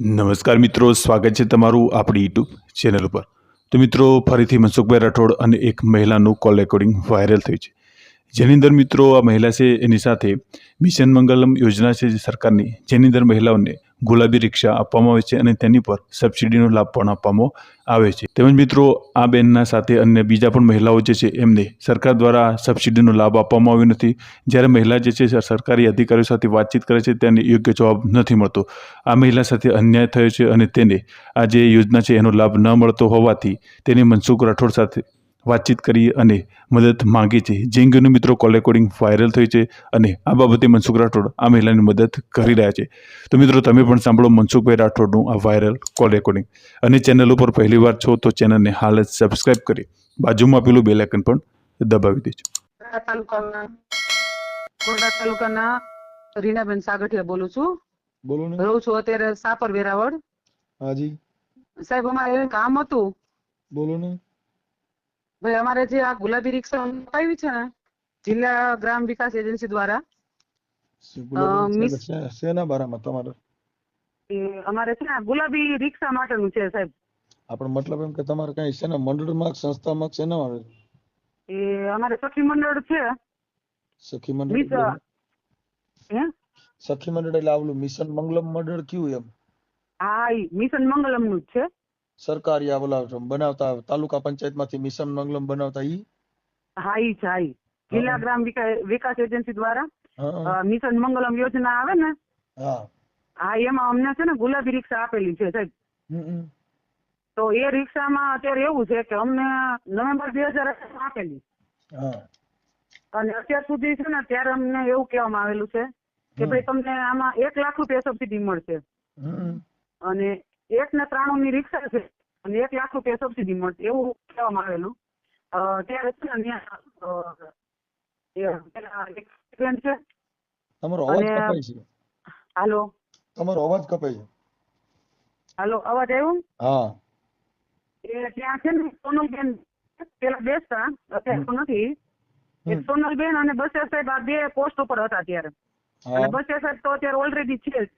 નમસ્કાર મિત્રો, સ્વાગત છે તમારું આપણી યુટ્યુબ ચેનલ ઉપર. તો મિત્રો, ફરીથી મનસુખભાઈ રાઠોડ અને એક મહિલાનું કોલ રેકોર્ડિંગ વાયરલ થયું છે. જેની અંદર મિત્રો, આ મહિલા છે, એની સાથે મિશન મંગલમ યોજના છે જે સરકારની, જેની અંદર મહિલાઓને ગુલાબી રિક્ષા આપવામાં આવે છે અને તેની પર સબસિડીનો લાભ પણ આપવામાં આવે છે. તેમજ મિત્રો, આ બેનના સાથે અન્ય બીજા પણ મહિલાઓ જે છે, એમને સરકાર દ્વારા સબસિડીનો લાભ આપવામાં આવ્યો નથી. જ્યારે મહિલા જે છે, સરકારી અધિકારીઓ સાથે વાતચીત કરે છે, તેને યોગ્ય જવાબ નથી મળતો. આ મહિલા સાથે અન્યાય થયો છે અને તેને આ જે યોજના છે, એનો લાભ ન મળતો હોવાથી તેને મનસુખ રાઠોડ સાથે વાતચીત કરી અને મદદ માંગી છે. જે અંગેનું મિત્રો કોલ રેકોર્ડિંગ વાયરલ થઈ છે અને આ બાબતે મનસુખ રાઠોડ આ મહિલાની મદદ કરી રહ્યા છે. તો મિત્રો તમે પણ સાંભળો મનસુખભાઈ રાઠોડનું આ વાયરલ કોલ રેકોર્ડિંગ અને ચેનલ ઉપર પહેલી વાર છો તો ચેનલને હાલ જ સબસ્ક્રાઇબ કરી બાજુમાં આપેલું બેલ આઇકન પણ દબાવી દેજો. કોરડા તાલુકાના રીનાબેન સાગઠિયા બોલું છું. બોલો ને. રહું છું અત્યારે સાપર વેરાવળ હાજી. સાહેબ અમારે કામ હતું. બોલો ને. ભાઈ અમારે જે આ ગુલાબી રિક્ષા આવી છે ને જિલ્લા ગ્રામ વિકાસ એજન્સી દ્વારા ને? શેના- બારામાં તમારે? અમારે છે ને ગુલાબી રિક્ષા માટેનું છે સાહેબ. આપણો મતલબ એમ કે તમારે કઈ શેના મંડળમાં કે સંસ્થામાં છે ને આવે એ અમારે સખી મંડળ છે. સખી મંડળ હે? સખી મંડળ એટલે આવલું મિશન મંગલમ મંડળ કયું એમ? હા મિશન મંગલમનું જ છે. સરકારી આ ઓલા બનાવતા તાલુકા પંચાયતમાંથી મિશન મંગલમ બનાવતા ઈ? હા ઈ છે હા જિલ્લા ગ્રામ વિકાસ એજન્સી દ્વારા મિશન મંગલમ યોજના આવે ને હા. એમાં અમને છે ને ગુલાબી રિક્ષા આપેલી છે સાહેબ. તો એ રિક્ષામાં અત્યારે એવું છે કે અમને નવેમ્બર બે હજાર આપેલી. અને અત્યાર સુધી છે ને ત્યારે અમને એવું કહેવામાં આવેલું છે કે ભાઈ તમને આમાં એક લાખ રૂપિયા સબસિડી મળશે. અને એક ને ત્રાણું ની રિક્ષા છે અને એક લાખ રૂપિયા સબસિડી મળશે એવું કહેવામાં આવેલું. ત્યારે છે ને ત્યાં છે. તમારો અવાજ કપાય છે. હાલો. તમારો અવાજ કપાય છે. હાલો અવાજ આવ્યો? હા. એ ત્યાં છે ને સોનલબેન પેલા બેસતા અત્યારે નથી. એ સોનલ સોનલબેન અને બસે સાહેબ આ બે પોસ્ટ ઉપર હતા ત્યારે અને બસે સાહેબ તો અત્યારે ઓલરેડી છે જ.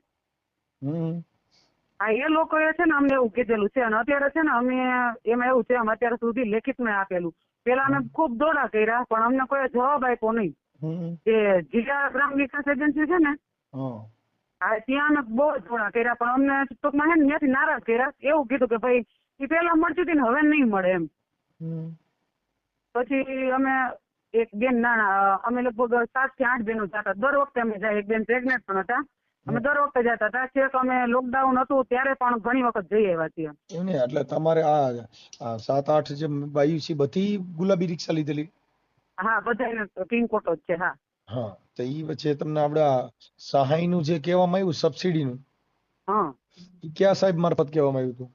હા એ લોકોએ છે ને અમને એવું કીધેલું છે. અને અત્યારે છે ને અમે એમાં એવું છે અમે અત્યાર સુધી લેખિતમાં આપેલું. પેલા અમે ખૂબ દોડા કર્યા પણ અમને કોઈ જવાબ આપ્યો નહીં. કે જિલ્લા ગ્રામ વિકાસ એજન્સી છે ને હા. ત્યાં અમે બહુ જ દોડા કર્યા પણ અમને ટૂંકમાં છે ને ત્યાંથી નારાજ કર્યા. એવું કીધું કે ભાઈ એ પેલા મળતી હતી ને હવે નહીં મળે એમ. પછી અમે એક બેન નાના અમે લગભગ સાતથી આઠ બહેનો જતા. દર વખતે અમે જાય એક બેન પ્રેગ્નેન્ટ પણ હતા. અમે દર વખતે જતા હતા. છેક અમે લોકડાઉન હતું ત્યારે પણ ઘણી વખત જઈ આવ્યા છીએ. એમ એટલે તમારે આ સાત આઠ જે બાયુ છે બધી ગુલાબી રિક્ષા લીધેલી? હા બધાને કોટો જ છે હા. હા તો ઈ વચ્ચે તમને આપણે સહાયનું જે કહેવામાં આવ્યું સબસિડીનું હા. ઈ કયા સાહેબ મારફત કહેવામાં આવ્યું હતું?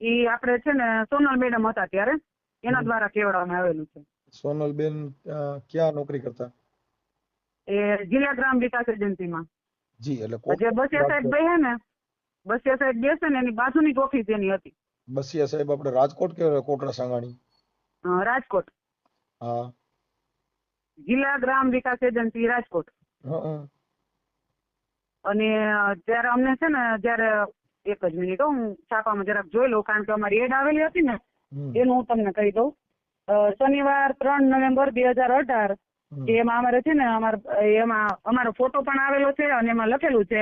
ઈ આપણે છે ને સોનલ મેડમ હતા ત્યારે. એના દ્વારા કહેવામાં આવેલું છે. સોનલ બેન ક્યાં નોકરી કરતા? એ જિલ્લા ગ્રામ વિકાસ એજન્સીમાં. જી એટલે જે બસિયા સાહેબ બેસે ને બસિયા સાહેબ બેસે ને એની બાજુની જ ઓફિસ એની હતી. બસિયા સાહેબ આપણે રાજકોટ કે કોટડા સાંગાણી? રાજકોટ. હા. જિલ્લા ગ્રામ વિકાસ એજન્સી રાજકોટ. અને ત્યારે અમને છે ને જયારે એક જ મિનિટ હો, છાપામાં જરાક જોઈ લઉં કારણ કે અમારી એડ આવેલી હતી ને એનું હું તમને કહી દઉં. શનિવાર ત્રણ નવેમ્બર બે હજાર અઢાર એમાં અમારે છે ને અમાર એમાં અમારો ફોટો પણ આવેલો છે અને એમાં લખેલું છે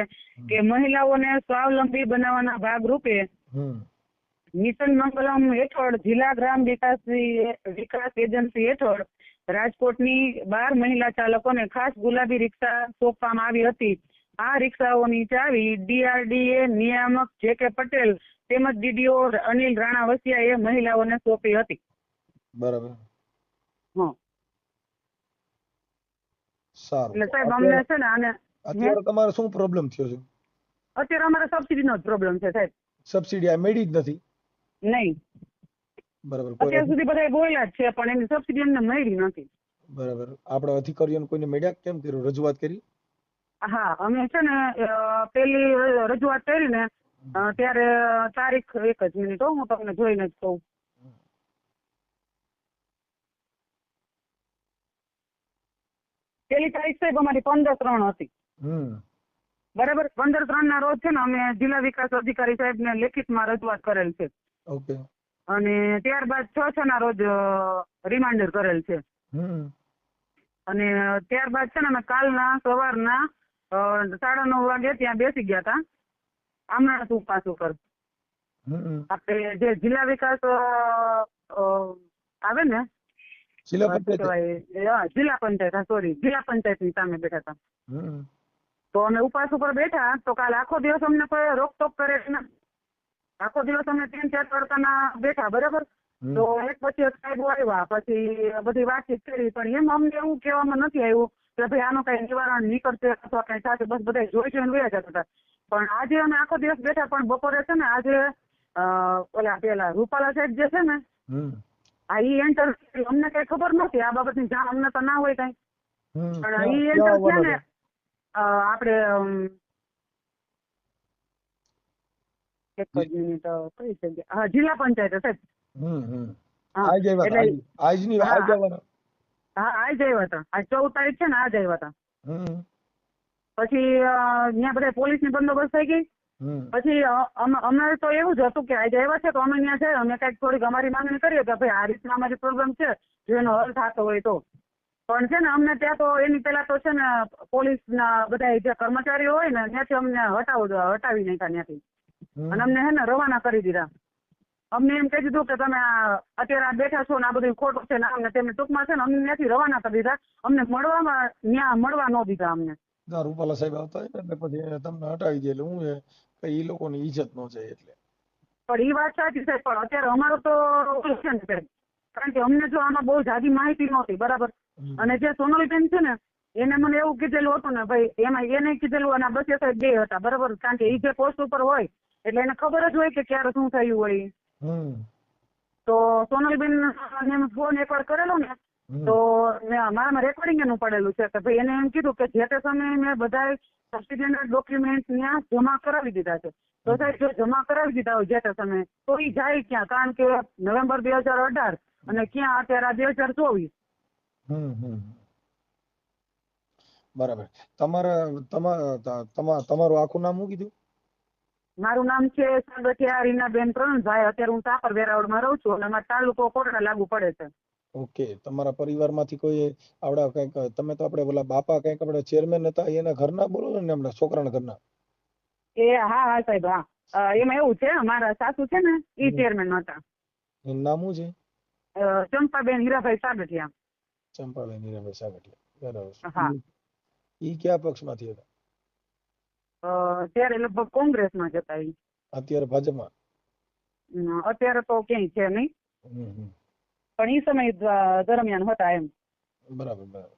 કે મહિલાઓને સ્વાવલંબી બનાવવાના ભાગ રૂપે. મિશન મંગલમ હેઠળ જિલ્લા ગ્રામ વિકાસ વિકાસ એજન્સી હેઠળ રાજકોટની બાર મહિલા ચાલકોને ખાસ ગુલાબી રિક્ષા સોંપવામાં આવી હતી. આ રિક્ષાઓની ચાવી ડીઆરડીએ નિયામક જે કે પટેલ તેમજ ડીડીઓ અનિલ રાણા વસિયાએ મહિલાઓને સોંપી હતી. બરાબર હં. સારું. એટલે સાહેબ અમને છે ને આને અત્યારે તમારે શું પ્રોબ્લેમ થયો છે? અત્યારે અમારે સબસિડીનો જ પ્રોબ્લેમ છે સાહેબ. સબસિડી આ મળી જ નથી? નહીં. બરાબર અત્યાર સુધી બધા બોલ્યા જ છે પણ એની સબસિડી અમને મળી નથી. બરાબર. આપણે અધિકારીઓને કોઈને મળ્યા કેમ કર્યું? રજૂઆત કરી? હા અમે છે ને પેલી રજૂઆત કરી ને ત્યારે તારીખ એક જ મિનિટ હો હું તમને જોઈને જ કહું. પેલી તારીખ સાહેબ અમારી પંદર ત્રણ હતી. બરાબર? પંદર ત્રણ ના રોજ છે ને અમે જિલ્લા વિકાસ અધિકારી સાહેબને લેખિતમાં રજૂઆત કરેલ છે. ઓકે. અને ત્યારબાદ છ છ ના રોજ રિમાઇન્ડર કરેલ છે. અને ત્યારબાદ છે ને અમે કાલના સવારના સાડા નવ વાગે ત્યાં બેસી ગયા હતા આમના તું પાછું કર. આપણે જે જિલ્લા વિકાસ આવે ને જિલ્લા પંચાયત હા, જિલ્લા પંચાયત સોરી જિલ્લા પંચાયતની સામે બેઠા હતા. તો અમે ઉપવાસ ઉપર બેઠા તો કાલ આખો દિવસ અમને કોઈ રોકટોક કરે આખો દિવસ અમે ત્રણ ચાર તડકાના બેઠા બરાબર? તો એક પછી સાહેબ આવ્યા પછી બધી વાતચીત કરી પણ એમ અમને એવું કહેવામાં નથી આવ્યું કે ભાઈ આનું કઈ નિવારણ નીકળશે અથવા કઈ સાથે બસ બધા જોઈ જોઈને વયા જતા હતા. પણ આજે અમે આખો દિવસ બેઠા પણ બપોરે છે ને આજે ઓલા પેલા રૂપાલા સાહેબ જે છે ને આ ઈ એન્ટર અમને કઈ ખબર નથી આ બાબતની જાણ અમને તો ના હોય કઈ. પણ ઈ એન્ટર છે ને? આપણે એક જ મિનિટ કઈ જગ્યા હા જિલ્લા પંચાયત સાહેબ હા આજ આવ્યા હતા, આજ આજ હા, આજ આવવાના હા આજ આવ્યા હતા. આજ ચૌદ તારીખ છે ને આજ આવ્યા હતા. પછી ત્યાં બધા પોલીસની બંદોબસ્ત થઈ ગઈ. પછી અમારે તો એવું જ હતું કે આજે આવ્યા છે તો અમે ત્યાં છે અમે કંઈક થોડીક અમારી માંગણી કરીએ કે ભાઈ આ રીતના અમારી પ્રોબ્લેમ છે જો એનો હલ થતો હોય તો. પણ છે ને અમને ત્યાં તો એની પેલા તો છે ને પોલીસ ના બધા જે કર્મચારીઓ હોય ને ત્યાંથી અમને હટાવ હટાવી નાખ્યા ત્યાંથી. અને અમને હે ને રવાના કરી દીધા. અમને એમ કહી દીધું કે તમે અત્યારે આ બેઠા છો ને આ બધું ખોટું છે ને અમને તેમને ટૂંકમાં છે ને અમને ત્યાંથી રવાના કરી દીધા. અમને મળવામાં ન્યા મળવા ન દીધા અમને. ના રૂપાલા સાહેબ આવતા હોય એટલે પછી તમને હટાવી દે. એટલે હું એ કે એ લોકોની ઈજ્જત ન જાય એટલે. પણ એ વાત સાચી છે પણ અત્યારે અમારો તો છે. ને. કારણ કે અમને જો આમાં બહુ જાજી માહિતી નહોતી બરાબર? અને જે સોનલબેન છે ને એને મને એવું કીધેલું હતું ને ભાઈ એમાં એને કીધેલું અને બસ સાહેબ બે હતા બરાબર? કારણ કે એ જે પોસ્ટ ઉપર હોય એટલે એને ખબર જ હોય કે ક્યારે શું થયું હોય તો સોનલબેન ને ફોન એકવાર કરેલો ને. તો મેં- મારામાં રેકોર્ડિંગ એનું પડેલું છે કે ભાઈ એને એમ કીધું કે જે તે સમયે મેં બધા સબસિડિયરી ડોક્યુમેન્ટ ત્યાં જમા કરાવી દીધા છે. તો સાહેબ જો જમા કરાવી દીધા હોય જે તે સમયે તો એ જાય ક્યાં? કારણ કે નવેમ્બર બે હજાર અઢાર અને ક્યાં અત્યારે બે હજાર ચોવીસ. બરાબર. તમારા તમારું આખું નામ શું કીધું? મારું નામ છે સાગઠિયા રીનાબેન પ્રણભાઈ અત્યારે હું તાપર વેરાવળમાં રહું છું અને અમારો તાલુકો કોટડા લાગુ પડે છે. ઓકે તમારા પરિવારમાંથી કોઈ આવડા કંઈક તમે તો આપણે ઓલા બાપા કંઈક આપણે ચેરમેન હતા એના ઘરના બોલો ને હમણાં છોકરાના ઘરના? એ હા હા સાહેબ હા. એમાં એવું છે મારા સાસુ છે ને એ ચેરમેન હતા. એનું નામ શું છે? ચંપાબેન હીરાભાઈ સાગઠિયા. ચંપાબેન હીરાભાઈ સાગઠિયા બરાબર હા. ઈ- કયા પક્ષમાંથી હતા? અત્યારે ત્યારે લગભગ કોંગ્રેસમાં જતા ઈ. અત્યારે ભાજપમાં? અત્યારે તો ક્યાંય છે નહીં. પણ ઈ સમય દરમિયાન હતા એમ. બરાબર બરાબર.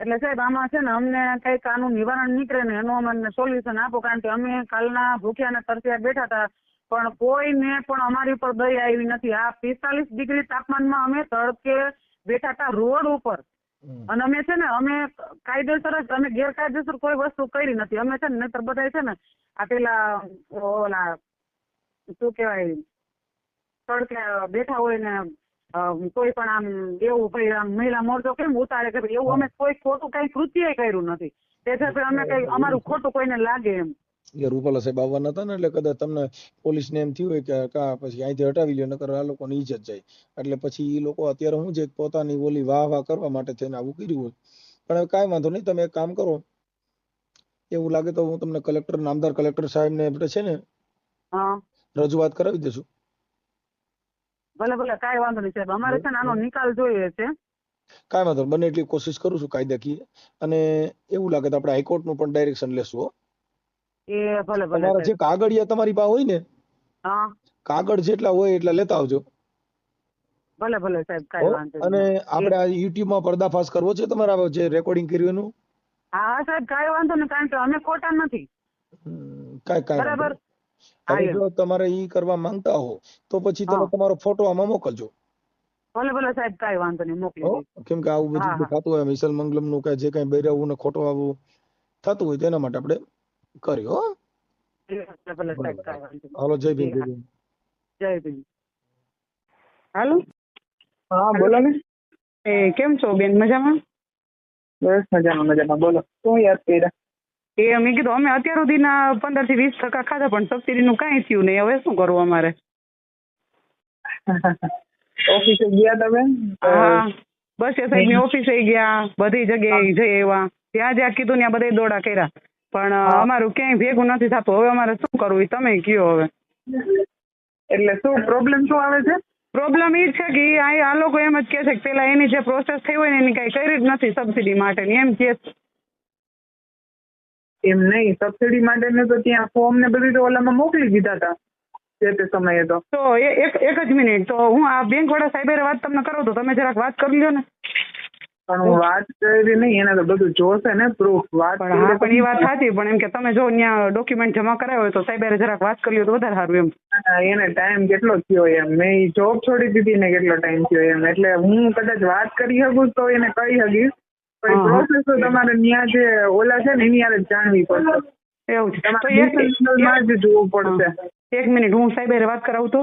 એટલે સાહેબ આમાં છે ને અમને કઈ આનું નિવારણ નીકળે ને એનું અમને સોલ્યુશન આપો કારણ કે અમે કાલના ભૂખ્યા ને તરસ્યા બેઠા હતા. પણ કોઈને પણ અમારી ઉપર દઈ આવી નથી. આ પિસ્તાલીસ ડિગ્રી તાપમાનમાં અમે તડકે બેઠા હતા રોડ ઉપર. અને અમે છે ને અમે કાયદેસર જ અમે ગેરકાયદેસર કોઈ વસ્તુ કરી નથી. અમે છે ને નહીતર બધા છે ને આ પેલા ઓલા શું કહેવાય તડકે બેઠા હોય ને કોઈ પણ આમ એવું ભાઈ આમ મહિલા મોરચો કેમ ઉતારે કે એવું અમે કોઈ ખોટું કઈ કૃત્ય કર્યું નથી. તેથી અમે કઈ અમારું ખોટું કોઈને લાગે એમ. એ રૂપાલા સાહેબ આવવાના હતા ને એટલે કદાચ તમને પોલીસ ને એમ થયું હોય કે કા પછી અહીંથી હટાવી લ્યો નકર આ લોકોની ઇજ્જત જાય. એટલે પછી ઈ લોકો અત્યારે હું છે પોતાની ઓલી વાહ વાહ કરવા માટે થઈને આવું કર્યું હોય. પણ હવે કાંઈ વાંધો નહીં તમે એક કામ કરો. એવું લાગે તો હું તમને કલેક્ટર નામદાર કલેક્ટર સાહેબ ને છે ને હા. રજૂઆત કરાવી દેશું. ભલે ભલે કાંઈ વાંધો નહીં સાહેબ. અમારે છે ને આનો નિકાલ જોઈએ છે. કાંઈ વાંધો બને એટલી કોશિશ કરું છું કાયદાકીય. અને એવું લાગે તો આપણે હાઈકોર્ટનું પણ ડાયરેક્શન લેશું હો. એ ભલે ભલે તમારા જે કાગળિયા તમારી પાસે હોય ને હા. કાગળ જેટલા હોય એટલા લેતા આવજો. ભલે ભલે સાહેબ કઈ વાંધો અને આપણે આ યુટ્યુબમાં પર્દાફાશ કરવો છે તમારા જે રેકોર્ડિંગ કર્યું એનું? હા સાહેબ કાંઈ વાંધો નહીં કારણ કે અમે ખોટા નથી. કાંઈ કાંઈ બરાબર. હવે જો તમારે ઈ કરવા માંગતા હો તો પછી તમે તમારો ફોટો આમાં મોકલજો. ભલે ભલે સાહેબ કાંઈ વાંધો નહીં મોકલી કેમ કે આવું બધું થતું હોય મિસલ મંગલમનું કે જે કઈ બૈરાવું ને ખોટો આવું થતું હોય તેના માટે આપણે કર્યો હો. કાંઈ. હાલો જય ભીમ જય. ભીમ. જય ભીમ. હાલો? હા બોલો ને. એ કેમ છો બેન મજામાં? બસ મજામાં મજામાં. બોલો શું યાદ કર્યા? એ મેં કીધું અમે અત્યાર સુધીના પંદરથી વીસ ટકા ખાધા પણ સબસિડીનું કાંઈ થયું નહીં. હવે શું કરવું અમારે? ઓફિસે ગયા તમે? હા. બસ એ સાહેબની ઓફિસે ગયા બધી જગ્યાએ જઈ એવા ત્યાં જ્યાં કીધું ત્યાં બધા દોડા કર્યા. પણ અમારું ક્યાંય ભેગું નથી થતું. હવે અમારે શું કરવું તમે કયો હવે. એટલે શું પ્રોબ્લેમ શું આવે છે? પ્રોબ્લેમ એ છે કે આ લોકો એમ જ કહે છે કે પેલા એની જે પ્રોસેસ થઈ હોય ને એની કઈ કરી જ નથી સબસિડી માટેની. એમ કે. એમ નહીં. સબસિડી માટેનું તો ત્યાં ફોર્મ ને બધું તો ઓલામાં મોકલી દીધા હતા જે તે સમયે તો. તો એક એક જ મિનિટ તો હું આ બેંક વાળા સાહેબે વાત તમને કરો તો તમે જરાક વાત કરી લો ને. પણ હું વાત કરી નહીં એને તો બધું જોશે ને પ્રૂફ વાત પણ એ વાત સાચી. પણ એમ કે તમે જો ત્યાં ડોક્યુમેન્ટ જમા કરાવ્યો હોય તો સાહેબે જરાક વાત કરી તો વધારે સારું એમ. એને ટાઈમ કેટલો થયો એમ? મેં જોબ છોડી દીધી ને કેટલો ટાઈમ થયો એમ. એટલે હું કદાચ વાત કરી શકું તો એને કહી શકીશ. પણ પ્રોસેસ તો તમારે ત્યાં જે ઓલા છે ને એની યારે જાણવી પડશે. એવું છે. તો એક જ જોવું પડશે. એક મિનિટ હું સાહેબ વાત કરાવું તો?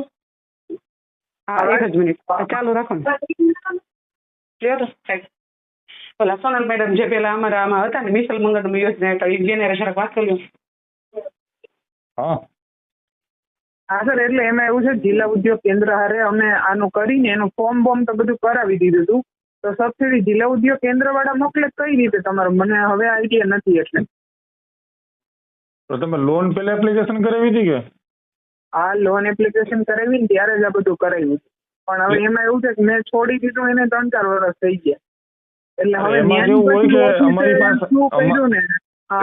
હા એક જ મિનિટ. ચાલુ રાખો ને. ક્લિયર ઓલા સોનલ મેડમ જે પેલા અમારા આમાં હતા ને મિશલ મંગળ યોજના હેઠળ એ જેને જરાક વાત કરી લ્યો હા. હા સર એટલે એમાં એવું છે જિલ્લા ઉદ્યોગ કેન્દ્ર હારે અમે આનું કરીને એનું ફોર્મ બોર્મ તો બધું કરાવી દીધું હતું. તો સબસિડી જિલ્લા ઉદ્યોગ કેન્દ્ર વાળા મોકલે કઈ રીતે તમારે મને હવે આઈડિયા નથી એટલે. તો તમે લોન પેલા એપ્લિકેશન કરાવી હતી કે? આ લોન એપ્લિકેશન કરાવી ને ત્યારે જ આ બધું કરાવ્યું પણ હવે એમાં એવું છે કે મેં છોડી દીધું એને ત્રણ ચાર વર્ષ થઈ ગયા. એટલે હવે એમાં ન્યાની કેવું હોય કે અમારી પાસે-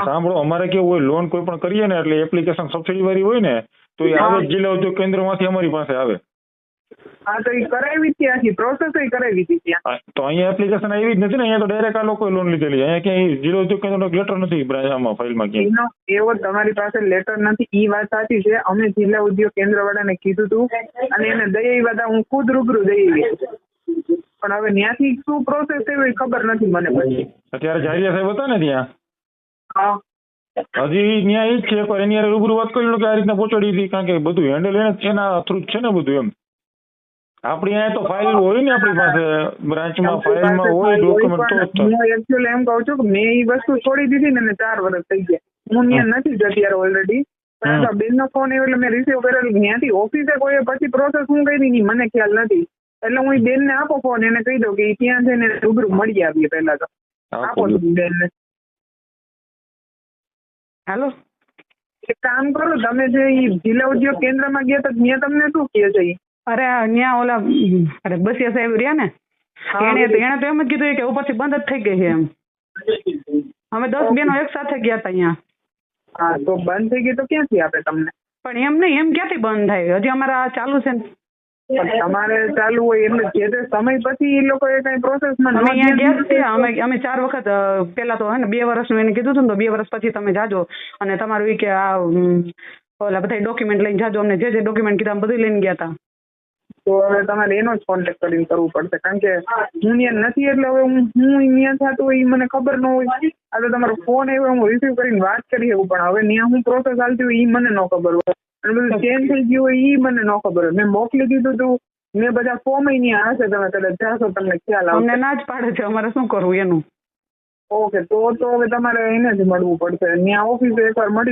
સાંભળો અમારે કેવું હોય લોન કોઈ પણ કરીએ ને એટલે એપ્લિકેશન સબસિડી વાળી હોય ને તો એ આવે જિલ્લા ઉદ્યોગ કેન્દ્રમાંથી અમારી પાસે આવે. હા તો એ કરાવી હતી આખી પ્રોસેસ એ કરાવી હતી ત્યાં. તો અહીંયા એપ્લિકેશન આવી જ નથી ને અહીંયા તો ડાયરેક્ટ આ લોકોએ લોન લીધેલી. અહીંયા ક્યાંય જિલ્લા ઉદ્યોગ કેન્દ્રનો લેટર નથી આમાં ફાઇલમાં ક્યાંય. એવો તમારી પાસે લેટર નથી. ઈ વાત સાચી છે. અમે જિલ્લા ઉદ્યોગ કેન્દ્ર વાળાને કીધું હતું અને એને દઈ હતા હું ખુદ રૂબરૂ દઈ આવી પણ હવે ત્યાંથી શું પ્રોસેસ થયો એ ખબર નથી મને પછી. અત્યારે જારિયા સાહેબ હતા ને ત્યાં? હા. હજી ઈ જ છે. એની રૂબરૂ વાત કરી લો કે આ રીતના પહોંચાડી હતી. કારણ કે બધું હેન્ડલ એને એના થ્રુ છે ને બધું એમ. આપણી અહીંયા તો ફાઇલ હોય ને આપણી પાસે બ્રાન્ચમાં ફાઇલમાં હોય ડોક્યુમેન્ટ તો હું એકચ્યુઅલી એમ કહું છું કે મેં એ વસ્તુ છોડી દીધી ને ચાર વર્ષ થઈ ગયા. હું ત્યાં નથી જ અત્યારે ઓલરેડી. બેન નો ફોન આવ્યો એટલે મેં રિસીવ કરેલો ત્યાંથી ઓફિસે કોઈ પછી પ્રોસેસ હું કરી નહીં મને ખ્યાલ નથી. એટલે હું બેન ને આપો ફોન એને કહી દઉં કે ત્યાં જઈને રૂબરૂ મળી આવીએ પહેલા તો. આપો બેન ને હાલો. એક કામ કરો તમે જે જિલ્લા ઉદ્યોગ કેન્દ્રમાં ગયા તો ત્યાં તમને શું કહે છે અરે ન્યા ઓલા અરે બસિયા સાહેબ રહ્યા ને? એને તો એને તો એમ જ કીધું કે ઉપરથી બંધ જ થઈ ગઈ છે એમ. અમે દસ બેનો એક સાથે ગયા હતા અહીંયા હા તો બંધ થઈ ગઈ તો ક્યાંથી આપે તમને? પણ એમ નહીં એમ ક્યાંથી બંધ થાય? હજી અમારે ચાલુ છે ને. તમારે ચાલુ હોય એટલે જે તે સમય પછી એ લોકોએ કઈ પ્રોસેસમાં અમે અહીંયા ગયા છે. અમે અમે ચાર વખત પેલા તો હે ને બે વર્ષનું એને કીધું હતું ને તો બે વર્ષ પછી તમે જાજો. અને તમારું એ કે આ ઓલા બધા ડોક્યુમેન્ટ લઈને જાજો. અમને જે જે ડોક્યુમેન્ટ કીધા બધું લઈને ગયા હતા તો હવે તમારે એનો જ કોન્ટેક્ટ કરીને કરવું પડશે. કારણ કે હું ત્યાં નથી એટલે હવે હું હું ત્યાં થતું હોય ઈ મને ખબર ન હોય. આ તો તમારો ફોન આવ્યો હું રિસીવ કરીને વાત કરી શકું પણ હવે ત્યાં હું પ્રોસેસ હાલતી હોય ઈ મને ન ખબર હોય. અને બધું ચેન્જ થઈ ગયું હોય ઈ મને ન ખબર હોય. મેં મોકલી દીધું હતું મેં બધા ફોર્મ ત્યાં હશે તમે કદાચ જાશો તમને ખ્યાલ આવશે. ના જ પાડે છે અમારે શું કરવું એનું? ઓકે તો તો હવે તમારે એને જ મળવું પડશે. ત્યાં ઓફિસે એકવાર મળી